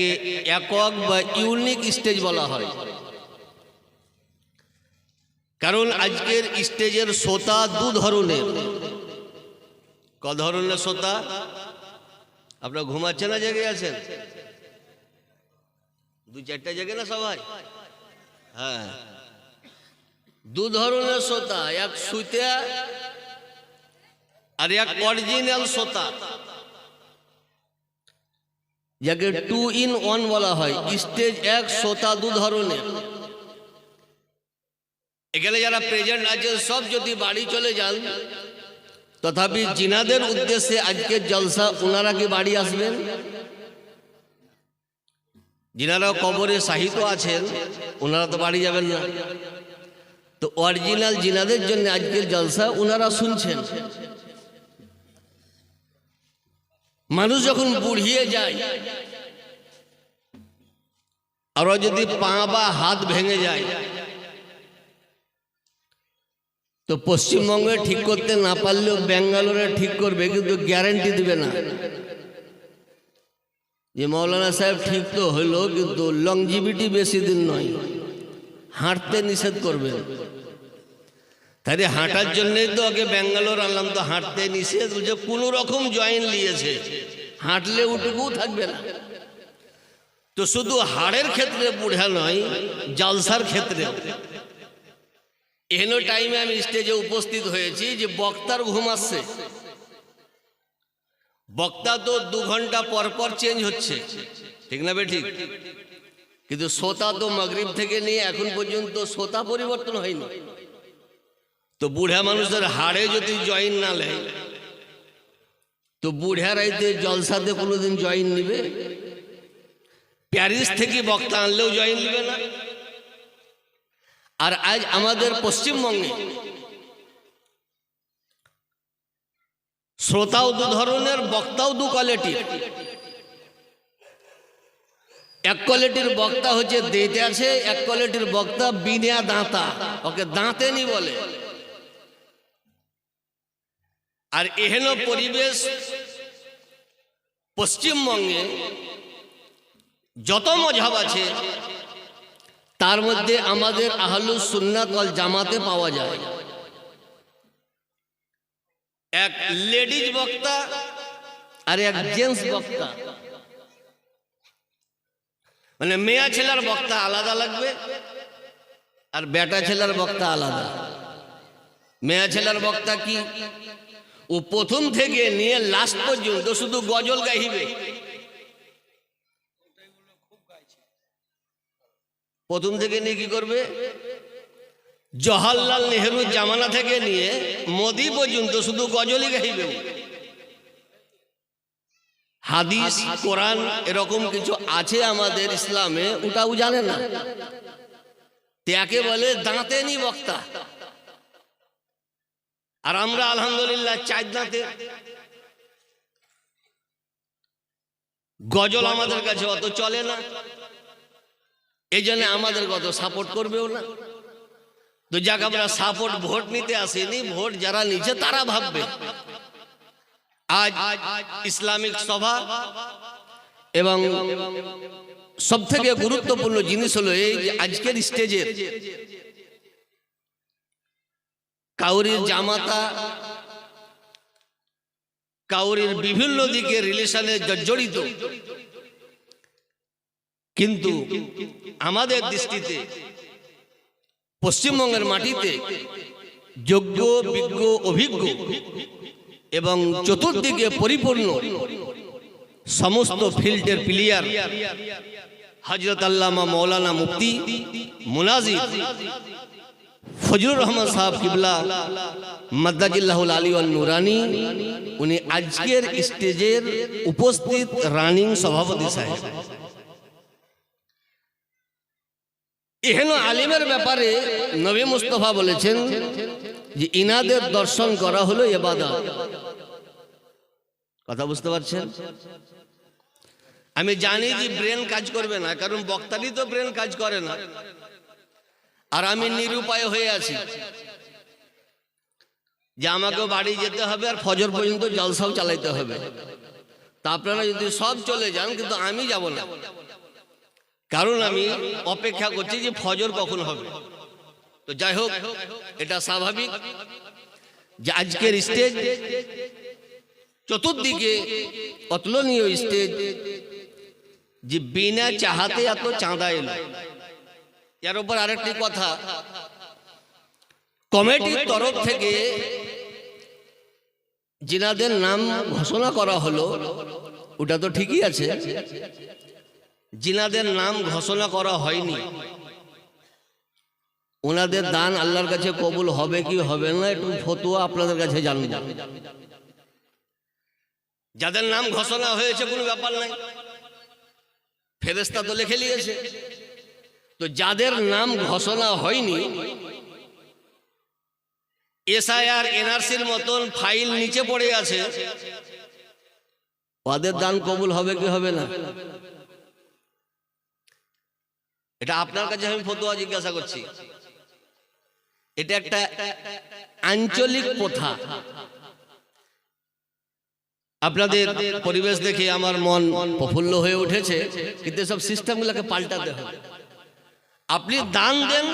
একে একক বা ইউনিক স্টেজ বলা হয়। কারণ আজকের স্টেজের শ্রোতা দু ধরনের। ক ধরনের শ্রোতা? আপনার ঘুমাচ্ছে না জেগে আছেন? দু চারটা জেগে না সবাই? হ্যাঁ। দু ধরনের শ্রোতা, এক সুইতে আর এক অরিজিনাল শ্রোতা। যাকে টু ইন ওয়ান বলা হয় স্টেজ এক শ্রোতা দু ধরনের। এখানে যারা প্রেজেন্ট আছেন, সব যদি বাড়ি চলে যান, তথাপি জিনাদের উদ্দেশ্যে আজকের জলসা ওনারা কি বাড়ি আসবেন? যিনারা কবরে সাহিত্য আছেন ওনারা তো বাড়ি যাবেন না। তো অরিজিনাল জিনাদের জন্য আজকের জলসা ওনারা শুনছেন। মানুষ যখন বুড়িয়ে যায়, আরও যদি পা বা হাত ভেঙে যায়, তো পশ্চিমবঙ্গে ঠিক করতে না পারলেও ব্যাঙ্গালোরে ঠিক করবে, কিন্তু গ্যারান্টি দিবে না। যে মৌলানা সাহেব ঠিক তো হলো, কিন্তু লংজিভিটি বেশি দিন নয়, হাঁটতে নিষেধ করবেন তাহলে হাঁটার জন্যই তো আগে ব্যাঙ্গালোর আনলাম, তো হাঁটতে নিষেধ বলছে কোনো রকম জয়েন নিয়েছে হাঁটলে উটুকু থাকবে না। তো শুধু হাড়ের ক্ষেত্রে বুড়া নয়, জালসার ক্ষেত্রে। এহেন টাইমে আমি স্টেজে উপস্থিত হয়েছি যে বক্তার ঘুম আসছে। বক্তা তো দু ঘণ্টা পর পর চেঞ্জ হচ্ছে। ঠিক না ঠিক কিন্তু শ্রোতা তো মগরিব থেকে নিয়ে এখন পর্যন্ত শ্রোতা পরিবর্তন হয়নি। তো বুড়া মানুষের হাড়ে যদি জয়েন না তো বুড়া রাইতে জলসাতে কোনোদিন জয়েন নিবে? প্যারিস থেকে বক্তা আনলেও জয়েন নিবে না। আর আজ আমাদের পশ্চিমবঙ্গে শ্রোতাও দু ধরনের, বক্তাও দু কোয়ালিটির। এক কোয়ালিটির বক্তা হচ্ছে দেতে আছে এক কোয়ালিটির বক্তা বিনা দাঁতা, ওকে দাঁতে নি বলে। আর এহেন পরিবেশ পশ্চিমবঙ্গে যত মজাব আছে, তার মধ্যে আমাদের আহলুস সুন্নাত ওয়াল জামাতে পাওয়া যায়। এক লেডিজ বক্তা আর এক জেন্টস বক্তা। মানে মেয়া ছেলার বক্তা আলাদা লাগবে আর বেটা ছেলার বক্তা আলাদা। মেয়া ছেলার বক্তা কি? ও প্রথম থেকে নিয়ে লাস্ট পর্যন্ত শুধু গজল গাইবে। প্রথম থেকে নিয়ে কি করবে? জওয়াহরলাল নেহরুর জামানা থেকে নিয়ে মোদি পর্যন্ত শুধু গজলই গাইবে হাদিস, কোরআন এরকম কিছু আছে আমাদের ইসলামে ওটাও জানে না। তাকে বলে দাঁতে নি বক্তা। আর আমরা আলহামদুলিল্লাহ চার দাঁতে গজল আমাদের কাছে অত চলে না। এই জন্য আমাদের কত সাপোর্ট করবেও না। তো যাক, আমরা সাপোর্ট ভোট নিতে আসেনি। ভোট যারা নিচ্ছে তারা ভাববে। আজ ইসলামিক সভা এবং সব থেকে গুরুত্বপূর্ণ জিনিস হলো এই যে আজকের স্টেজের কাউরির জামাতা কাউরির বিভিন্ন দিকে রিলেশনে জর্জরিত। কিন্তু আমাদের দৃষ্টিতে পশ্চিমবঙ্গের মাটিতে যোগ্য বিজ্ঞ অভিজ্ঞ এবং চতুর্দিকে পরিপূর্ণ সমস্ত ফিল্ডের প্লেয়ার হজরত আল্লামা মৌলানা মুফতি মুনাজির। ফজলুর রহমান সাহেব কিবলা মাদ্দাজিল্লাহুল আলী আল নুরানি, উনি আজকের স্টেজের উপস্থিত রানিং সভাপতি সাহেব। এহেন আলিমের ব্যাপারে নবী মুস্তফা বলেছেন যে ইনাদের দর্শন করা হলো এবাদত কথা বুঝতে পারছেন? আমি জানি যে ব্রেন কাজ করবে না, কারণ বক্তারই তো ব্রেন কাজ করে না। আর আমি নিরুপায় হয়ে আছি। যে আমাকেও বাড়ি যেতে হবে আর ফজর পর্যন্ত জলসাও চালাইতে হবে। তা আপনারা যদি সব চলে যান, কিন্তু আমি যাব না। কারণ আমি অপেক্ষা করছি যে ফজর কখন হবে। তো যাই হোক, এটা স্বাভাবিক। যে আজকের স্টেজ, চতুর্দিকে অতুলনীয় স্টেজ। যে বিনা চাহাতে এত চাঁদা এলো। এর উপর আরেকটি কথা। কমিটির তরফ থেকে যিনাদের নাম ঘোষণা করা হলো। ওটা তো ঠিকই আছে। যিনাদের নাম ঘোষণা করা হয়নি। ওনাদের দান আল্লাহর কাছে কবুল হবে কি হবে না, একটু ফতুয়া আপনাদের কাছে জানব। যাদের নাম ঘোষণা হয়েছে, কোনো ব্যাপার নাই। ফেরেস্তা তো লিখে নিয়েছে। তো যাদের নাম ঘোষণা হয়নি, এসআইআর, এনআরসির মতন ফাইল নিচে পড়ে আছে ওদের দান কবুল হবে কি হবে না? এটা আপনার কাছে আমি ফতোয়া জিজ্ঞাসা করছি। এটা একটা আঞ্চলিক প্রথা। আপনাদের পরিবেশ দেখে আমার মন প্রফুল্ল হয়ে উঠেছে, কিন্তু সব সিস্টেমগুলোকে পাল্টাতে হবে। আপনি দান দেন,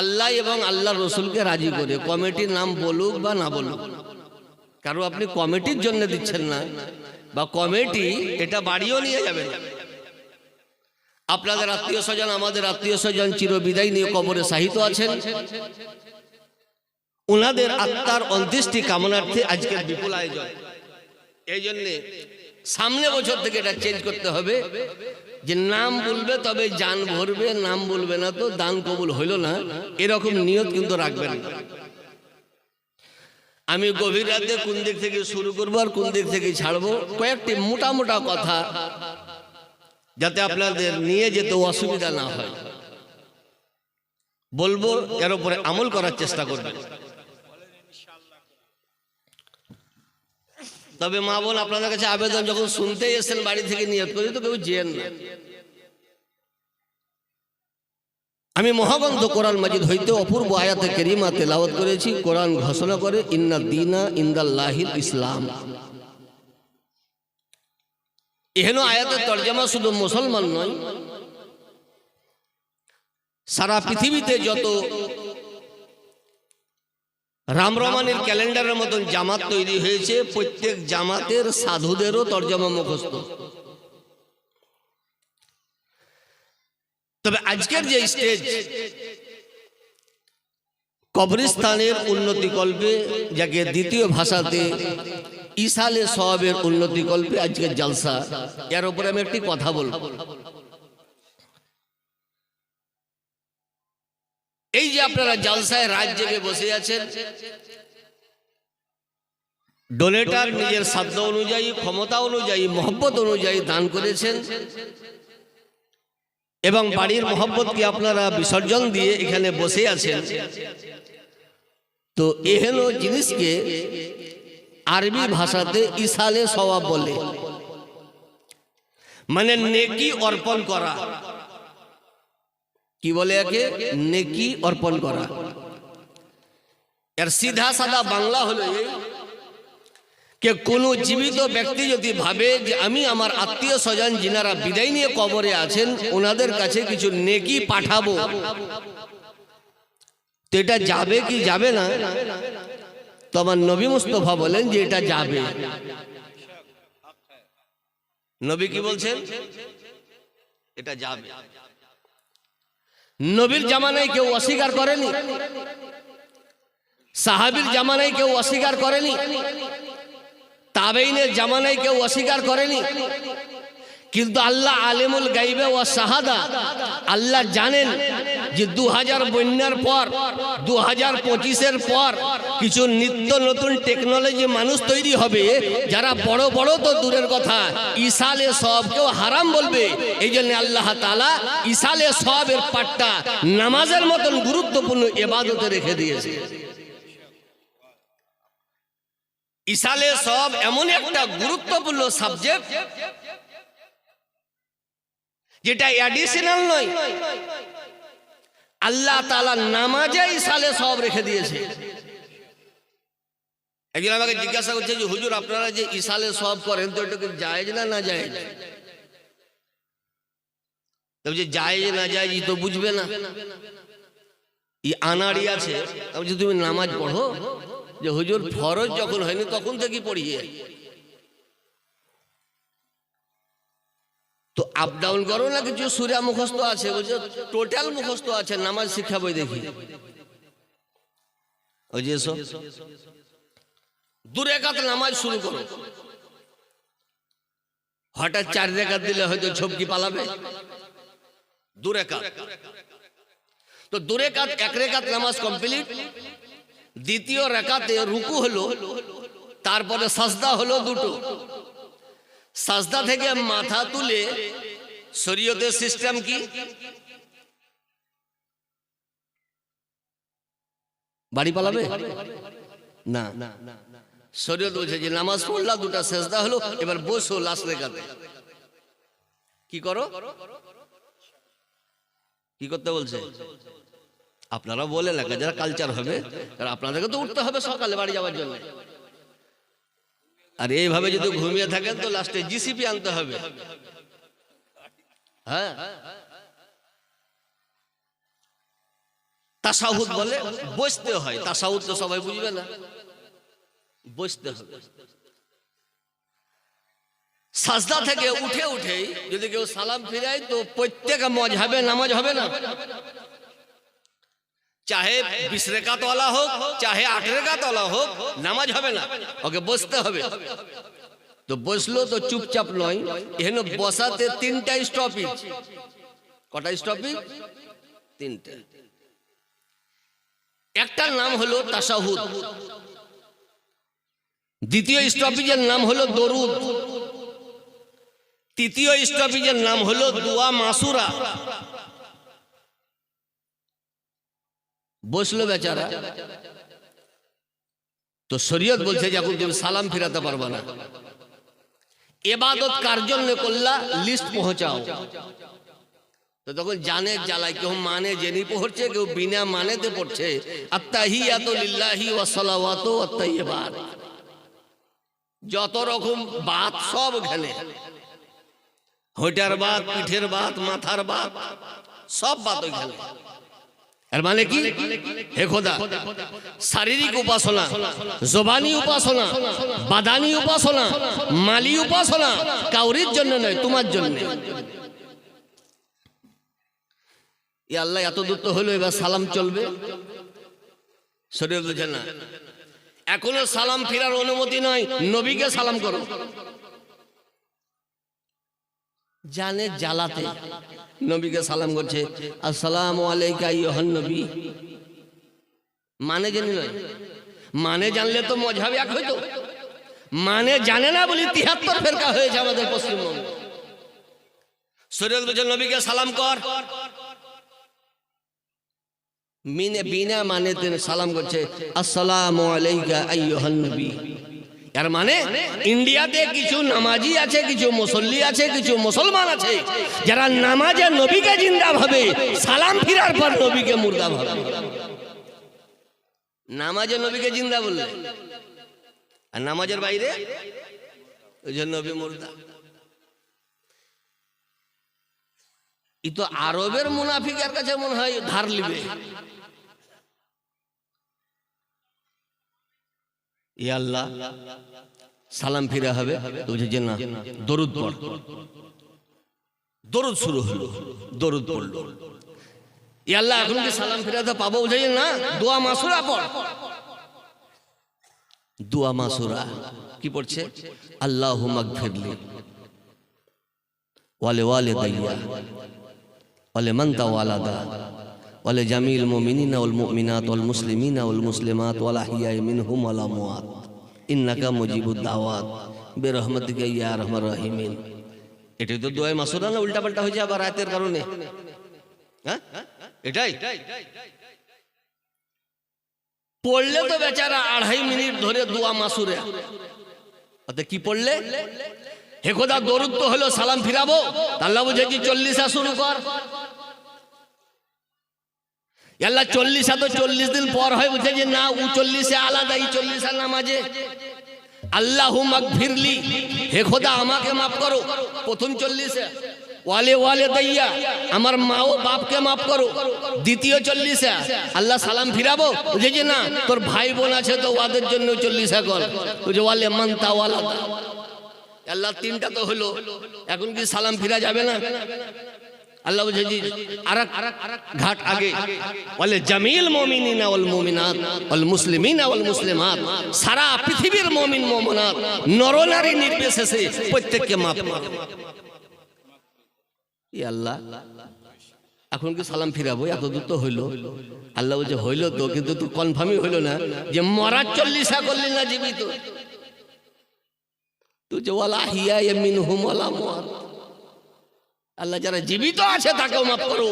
আল্লাহ এবং আল্লাহ রসুলকে রাজি করে। কমিটির নাম বলুক বা না বলুক। কারণ আপনি কমিটির জন্য দিচ্ছেন না, বা কমিটি এটা বাড়িও নিয়ে যাবেন আপনাদের আত্মীয় স্বজন, আমাদের আত্মীয় স্বজন চিরবিদায় নিয়ে কবরে সাহিত্য আছেন। ওনাদের আত্মার অন্ত্যেষ্টি কামনার্থে আজকের বিপুল আয়োজন। এই জন্যে সামনে বছর থেকে এটা চেঞ্জ করতে হবে। যে নাম বলবে তবে যান ভরবে, নাম বলবে না তো দান কবুল হইল না। এরকম নিয়ত কিন্তু রাখবেন না। আমি গভীর রাতে কোন দিক থেকে শুরু করব আর কোন দিক থেকে ছাড়বো, কয়েকটি মোটা মোটা কথা, যাতে আপনাদের নিয়ে যেতে অসুবিধা না হয়। বলব, এর উপরে আমল করার চেষ্টা করবেন। তবে মা বোন আপনাদের কাছে আবেদন যখন শুনতে এসেছেন বাড়ি থেকে নিয়ত করি, তো কেউ যেন না। আমি মহাগ্রন্থ কোরআন মাজিদ হইতে অপূর্ব আয়াতে কেরিমা তেলাওয়াত করেছি। কোরআন ঘোষণা করে, ইন্না দিনা ইন্দাল্লাহিল ইসলাম। এহেন আয়াতের তর্জমা শুধু মুসলমান নয়, সারা পৃথিবীতে যত রামরমানের ক্যালেন্ডারের মতন জামাত তৈরি হয়েছে, প্রত্যেক জামাতের সাধুদেরও তর্জমা মুখস্থ। তবে আজকের যে স্টেজ, কবরস্থানের উন্নতি কল্পে, যাকে দ্বিতীয় ভাষাতে ইসালে সবের উন্নতি কল্পে আজকের জালসা, এর উপরে আমি একটি কথা বলব। এই যে আপনারা জালসায় রাত জেগে বসে আছেন ডোনেটার নিজের সাধ্য অনুযায়ী, ক্ষমতা অনুযায়ী, মহব্বত অনুযায়ী দান করেছেন। এবং বাড়ির মহব্বতকে আপনারা বিসর্জন দিয়ে এখানে বসে আছেন। তো এহেন জিনিসকে আরবি ভাষাতে ইসালে সওয়াব বলে। মানে নেকি অর্পণ করা। কি বলে একে? নেকি অর্পণ করা। এর সিধা সাদা বাংলা হলো যে কোনো জীবিত ব্যক্তি যদি ভাবে যে আমি আমার আত্মীয় স্বজন যিনারা বিদায় নিয়ে কবরে আছেন ওনাদের কাছে কিছু নেকি পাঠাবো। তো এটা যাবে কি যাবে না? তো আমার নবী মুস্তফা বলেন যে এটা যাবে। নবী কি বলছেন? এটা যাবে। নবীর জামানায় কেউ অস্বীকার করেনি। সাহাবির জামানায় কেউ অস্বীকার করেনি। তাবেইনের জামানায় কেউ অস্বীকার করেনি। কিন্তু আল্লাহ আলিমুল গাইবে ও শাহাদা, আল্লাহ জানেন যে দু হাজার বন্যার পর দু হাজার পঁচিশের পর কিছু নিত্য নতুন টেকনোলজি মানুষ তৈরি হবে, যারা বড় বড় তো দূরের কথা ইসালে সবকেও হারাম বলবে। এই জন্য আল্লাহ তালা ইসালে সবের পাটটা নামাজের মতন গুরুত্বপূর্ণ এবাদতে রেখে দিয়েছে। ইসালে সব এমন একটা গুরুত্বপূর্ণ সাবজেক্ট যেটা অ্যাডিশনাল নয় আল্লাহ তালা নামাজে ইসালে সব রেখে দিয়েছে। একজন আমাকে জিজ্ঞাসা করছে যে, হুজুর, আপনারা যে ইসালে সব করেন, তো এটা কি জায়েজ না না জায়েজ? তবে যে যায় না যায় ই তো বুঝবে না। ই আনাড়ি আছে। যে তুমি নামাজ পড়ো? যে, হুজুর, ফরজ যখন হয়নি, তখন থেকে পড়িয়ে। তো আপ ডাউন করো না কিছু সুরা মুখস্থ আছে? বলছে টোটাল মুখস্থ আছে, নামাজ শিক্ষা বই দেখি। ওই যে এসো। দু নামাজ শুরু করো। হঠাৎ চার রেখাত দিলে হয়তো ছবকি পালাবে। দু রেখাত। তো দু রেখাত, এক রেখাত নামাজ কমপ্লিট দ্বিতীয় রেখাতে রুকু হলো, তারপরে সাজদা হলো দুটো। সাজদা থেকে মাথা তুলে শরীয়তের সিস্টেম কি? বাড়ি পালাবে? না। শরীয়ত বলছে যে নামাজ পড়লা, দুটা সেজদা হলো, এবার বসো লাশ রেখাতে কি করো? কি করতে বলছে? আপনারা বলেন না যারা কালচার হবে আপনাদেরকে তো উঠতে হবে সকালে বাড়ি যাওয়ার জন্য। আর এইভাবে যদি ঘুমিয়ে থাকেন তো লাস্টে জিসিপি আনতে হবে। হ্যাঁ? তাসাহুদ বলে, বসতে হয়। তাসাহুদ তো সবাই বুঝবে না। বসতে হবে। সাজদা থেকে উঠে উঠেই যদি কেউ সালাম ফিরায় তো প্রত্যেক মজহাবে নামাজ হবে না। চাহে বিশ রেখাত ওয়ালা হোক চাহে আট রেখাত ওয়ালা হোক নামাজ হবে না ওকে বসতে হবে তো বসল তো চুপচাপ নয় এখানে বসাতে তিনটা স্টপিজ কটা স্টপিজ তিনটা একটার নাম হলো তাসাহুদ দ্বিতীয় স্টপিজের নাম হলো দরুদ তৃতীয় স্টপিজের নাম হলো দুয়া মাসুরা বসল বেচারা। তো শরীয়ত বলছে যে এখন তুমি সালাম ফিরাতে পারবে না। এবাদত কার জন্য করলা? লিস্ট পৌঁছাও। তো তখন জানে জ্বালায় কেউ মানে জেনি পড়ছে, কেউ বিনা মানেতে পড়ছে, আত্তাহিয়াতু লিল্লাহি ওয়া সালাওয়াতু ওয়াত তাইয়্যিবাত। যত রকম বাত সব ঘেলে হোটার বাত, পিঠের বাত, মাথার বাত, সব বাত ঘেলে এর মানে কি? হে খোদা শারীরিক উপাসনা জবানি উপাসনা বাদানি উপাসনা মালি উপাসনা কাউরির জন্য নয় তোমার জন্য। এ আল্লাহ এত দূর তো হলো এবার সালাম চলবে। শরীর বুঝে না। এখনও সালাম ফেরার অনুমতি নয় নবীকে সালাম করো। জানে জ্বালাতে। নবীকে সালাম করছে আসসালাম আলাইকা নবী। মানে জানি নয়। মানে জানলে তো মজাবে এক হইতো। মানে জানে না বলি তিহাত্তর ফেরকা হয়েছে আমাদের পশ্চিমবঙ্গ। শরীয়ত বলছে নবীকে সালাম কর। মিনে বিনা মানে সালাম করছে আসসালামু আলাইকা আইয়ুহান নবী। এর মানে ইন্ডিয়াতে কিছু নামাজি আছে, কিছু মুসল্লি আছে, কিছু মুসলমান আছে। যারা নামাজে নবীকে জিন্দা ভাবে, সালাম ফিরার পর নবীকে মুর্দা ভাবে। নামাজে নবীকে জিন্দা বললে? আর নামাজের বাইরে? ওই জন্য নবী মুর্দা। ই তো আরবের মুনাফিকের কাছে মনে হয় ধার লিবে এ আল্লাহ, সালাম ফিরে হবে। যে না, দরুদ দরুদ শুরু হলো, দরুদ পড়ল। এ আল্লাহ, এখন কি সালাম ফিরাতে পাবো বলছে না, দোয়া মাসুরা পড়। দোয়া মাসুরা কি পড়ছে? আল্লাহ মাগফিরলি ওয়ালে ওয়ালে দাইয়া ওয়ালে মান্তা ওয়ালাদা ওয়ালে ওয়াল মুসলিমিনা ওয়াল মুসলিমাত ওয়াল আহিয়াই মিনহুম ওয়াল আমওয়াত। ইন্নাকা মুজিবুদ দাওয়াত। বিরহমাতিকা ইয়া আরহামার এটাই তো দোয়া মাসুরা না উল্টা পাল্টা হয়ে যায় আবার রাতের কারণে। হ্যাঁ? এটাই? পড়লে তো বেচারা আড়াই মিনিট ধরে দোয়া মাসুরে অত কি পড়লে? হে খোদা, দরুদ তো হলো সালাম ফিরাবো। আল্লাহ বুঝে কি চল্লিশা শুরু কর আল্লাহ চল্লিশা তো চল্লিশ দিন পর হয় বুঝে যে না উ চল্লিশে আলাদা, এই চল্লিশ চল্লিশা নামাজে। আল্লাহ ফিরলি হে খোদা, আমাকে মাফ করো। প্রথম চল্লিশে। ওয়ালে ওয়ালে দইয়া, আমার মা ও বাপকে মাফ করো। দ্বিতীয় চল্লিশা, আল্লাহ সালাম ফিরাবো। বুঝে যে না, তোর ভাই বোন আছে তো ওদের জন্য চল্লিশা কর। বুঝে ওয়ালে মানতা ওয়ালা আল্লাহ তিনটা তো হলো। এখন কি সালাম ফিরা যাবে না? আল্লাহ বলছে জি আরেক ঘাট আগে। বলে, জামিল মুমিনিনা ওয়াল মুমিনাত ওয়াল মুসলিমিনা ওয়াল মুসলিমাত। সারা পৃথিবীর মুমিন, মুমিনাত, নরনারী নির্বিশেষে প্রত্যেককে করো। ই আল্লাহ, এখন কি সালাম ফিরাবো? এত দূর তো হইল। আল্লাহ বলছে, হইল তো, কিন্তু তুই কনফার্মই হইল না যে মরার চল্লিশা করলি না জীবিত। তুই যে ওয়ালা হিয়া এমিন হুম ওয়ালা মুয়াত আল্লাহ যারা জীবিত আছে তাকেও মাফ করো।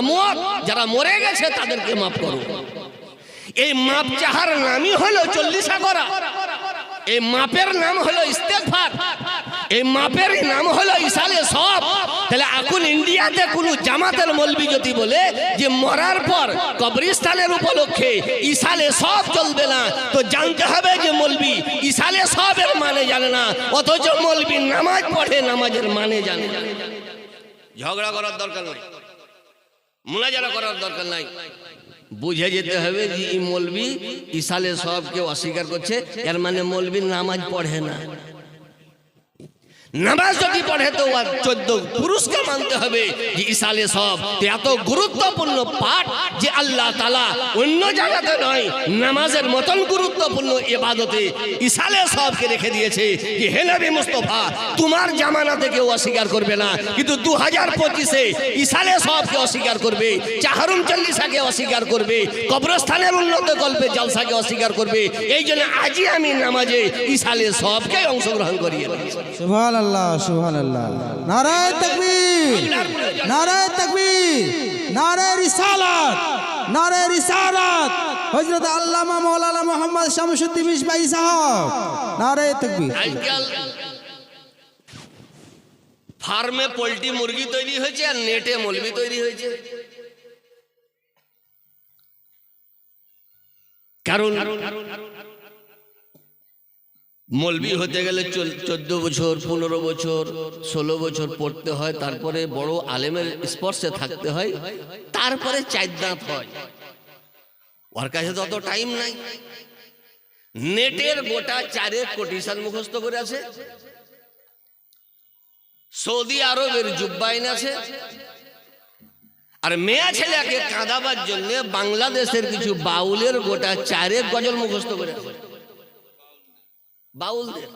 আমওয়াত, যারা মরে গেছে তাদেরকে মাফ করো। এই মাপ চাহার নামই হলো চল্লিশা করা এই মাপের নাম হলো ইস্তেগফার এই মাপের নাম হলো ইসালে সব। তাহলে এখন ইন্ডিয়াতে কোন জামাতের মলবি যদি বলে যে মরার পর কবরিস্তানের উপলক্ষে ইসালে সব চলবে না, তো জানতে হবে যে মলবি ইসালে সবের মানে জানে না, অথচ মলবি নামাজ পড়ে, নামাজের মানে জানে না। ঝগড়া করার দরকার নাই। মোনাজারা করার দরকার নাই। বুঝে যেতে হবে যে এই মলবি ইসালে সবকে অস্বীকার করছে। এর মানে মলবি নামাজ পড়ে না। নামাজ যদি পড়ে তো আর চোদ্দ পুরুষকে মানতে হবে যে ইসালে সব। এত গুরুত্বপূর্ণ পাঠ যে আল্লাহ তালা অন্য জায়গাতে নয়, নামাজের মতন গুরুত্বপূর্ণ এবাদতে ইসালে সবকে রেখে দিয়েছে যে, হে নবী মুস্তফা, তোমার জামানাতে কেউ অস্বীকার করবে না। কিন্তু দু হাজার পঁচিশে ইসালে সবকে অস্বীকার করবে, চাহারুম চল্লিশাকে অস্বীকার করবে, কবরস্থানের উন্নত গল্পে জলসাকে অস্বীকার করবে। এই জন্য আজই আমি নামাজে ইসালে সবকে অংশগ্রহণ করিয়ে আল্লাহ সুবহান আল্লাহ নারায় তকবীর নারায় তকবীর, নারায় রিসালাত নারায় রিসালাত। হযরত আল্লামা মাওলানা মোহাম্মদ শামসুদ্দিন মিসবাই সাহেব, নারায় তকবীর। ফার্মে পোলট্রি মুরগি তৈরি হয়েছে আর নেটে মলবি তৈরি হয়েছে। কারণ মলবি হতে গেলে চোদ্দ বছর, পনেরো বছর, ষোলো বছর পড়তে হয়, তারপরে বড় আলেমের স্পর্শে থাকতে হয়, তারপরে চার দাঁত হয়। ওর কাছে তো অত টাইম নাই। নেটের গোটা চারেক কোটিশন মুখস্থ করে আছে। সৌদি আরবের জুব্বাইন আছে। আর মেয়া ছেলেকে কাঁদাবার জন্য বাংলাদেশের কিছু বাউলের গোটা চারেক গজল মুখস্থ করে আছে। বাউলদের।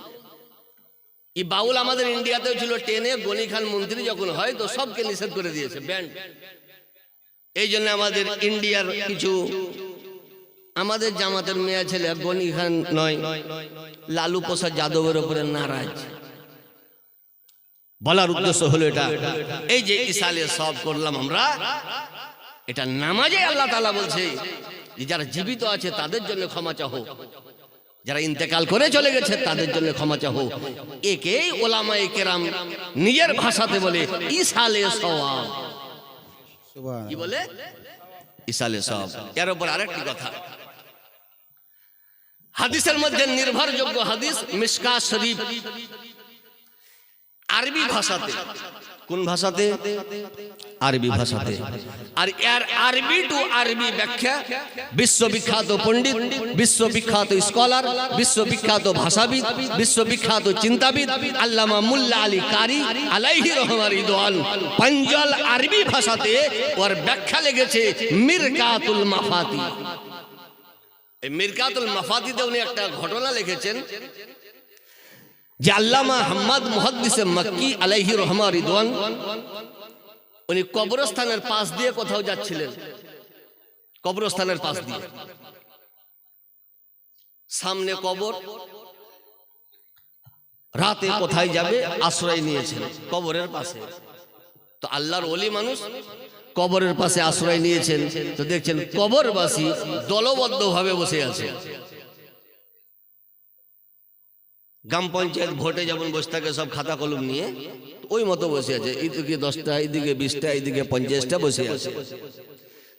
এই বাউল আমাদের ইন্ডিয়াতেও ছিল, টেনে গনি খান মন্ত্রী যখন হয় তো সবকে নিষেধ করে দিয়েছে, ব্যান্ড। এই জন্য আমাদের ইন্ডিয়ার কিছু, আমাদের জামাতের মেয়া ছেলে গনি খান নয়, লালু প্রসাদ যাদবের উপরে নারাজ। বলার উদ্দেশ্য হলো এটা, এই যে ইসালে সব করলাম আমরা, এটা নামাজে আল্লাহ তালা বলছে যারা জীবিত আছে তাদের জন্য ক্ষমা চাহো যারা ইন্তেকাল করে চলে গেছে তাদের জন্য ক্ষমা চাহ একে ওলামা কেরাম নিজের ভাষাতে বলে ইসালে সওয়াব। কি বলে? ইসালে সব এর উপর আরেকটি কথা। হাদিসের মধ্যে নির্ভরযোগ্য হাদিস মিসকা শরীফ। আরবি ভাষাতে। কোন ভাষাতে? আরবি ভাষাতে। আর এর আরবি টু আরবি ব্যাখ্যা বিশ্ববিখ্যাত পণ্ডিত বিশ্ববিখ্যাত স্কলার বিশ্ববিখ্যাত ভাষাবিদ বিশ্ববিখ্যাত চিন্তাবিদ আল্লামা মুল্লা আলী কারি আলাইহি রহমান রিদওয়ান। পঞ্জল আরবি ভাষাতে ওর ব্যাখ্যা লেগেছে মিরকাতুল মাফাতি। এই মিরকাতুল মাফাতিতে উনি একটা ঘটনা লিখেছেন। যে আল্লামা হাম্মাদ মুহাদ্দিসে মক্কি আলাইহি রহমা রিদওয়ান, উনি কবরস্থানের পাশ দিয়ে কোথাও যাচ্ছিলেন। কবরস্থানের পাশ দিয়ে। সামনে কবর, রাতে কোথায় যাবে আশ্রয় নিয়েছেন কবরের পাশে। তো আল্লাহর ওলি মানুষ কবরের পাশে আশ্রয় নিয়েছেন। তো দেখছেন কবরবাসী দলবদ্ধভাবে বসে আছে। গ্রাম পঞ্চায়েত ভোটে যেমন বসে থাকে সব খাতা কলম নিয়ে ওই মতো বসে আছে। এদিকে দশটা এদিকে বিশটা এদিকে পঞ্চাশটা বসে আছে।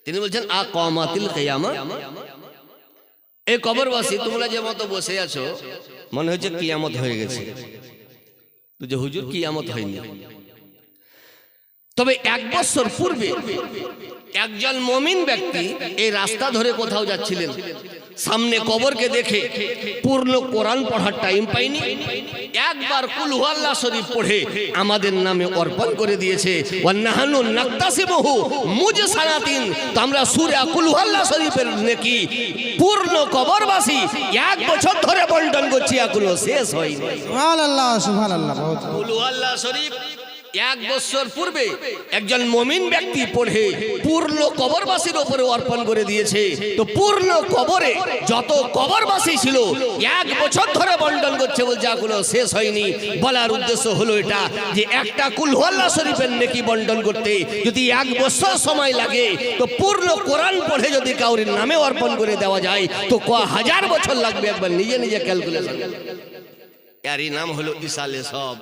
তিনি বলছেন আ কমাতিল এই কবরবাসী, তোমরা যে মতো বসে আছো, মনে হচ্ছে কিয়ামত হয়ে গেছে। যে হুজুর, কিয়ামত হয়নি। তবে এক বছর পূর্বে একজন মমিন ব্যক্তি এই রাস্তা ধরে কোথাও যাচ্ছিলেন। সামনে কবরকে দেখে পূর্ণ কোরআন পড়ার টাইম পাইনি। একবার কুলহুয়াল্লাহ শরীফ পড়ে আমাদের নামে অর্পণ করে দিয়েছে। ওয়ান্নাহানু নাক্তাসিমহু মুজ সানাতিন তো আমরা সূরা কুলহুয়াল্লাহ শরীফের নেকি পূর্ণ কবরবাসী এক বছর ধরে বন্টন করছি এখনও শেষ হয়নি। সুবহানাল্লাহ সুবহানাল্লাহ বহুত কুলু শরীফ এক বছর পূর্বে একজন মমিন ব্যক্তি পড়ে পূর্ণ কবরবাসীর ওপরে অর্পণ করে দিয়েছে। তো পূর্ণ কবরে যত কবরবাসী ছিল, এক বছর ধরে বন্টন করছে বলছে এখনও শেষ হয়নি। বলার উদ্দেশ্য হলো এটা যে একটা কুলহল্লা শরীফের নেকি বন্টন করতে যদি এক বছর সময় লাগে, তো পূর্ণ কোরআন পড়ে যদি কাউরির নামে অর্পণ করে দেওয়া যায়, তো ক হাজার বছর লাগবে একবার নিজে নিজে ক্যালকুলেশন। এরই নাম হলো ইসালে সব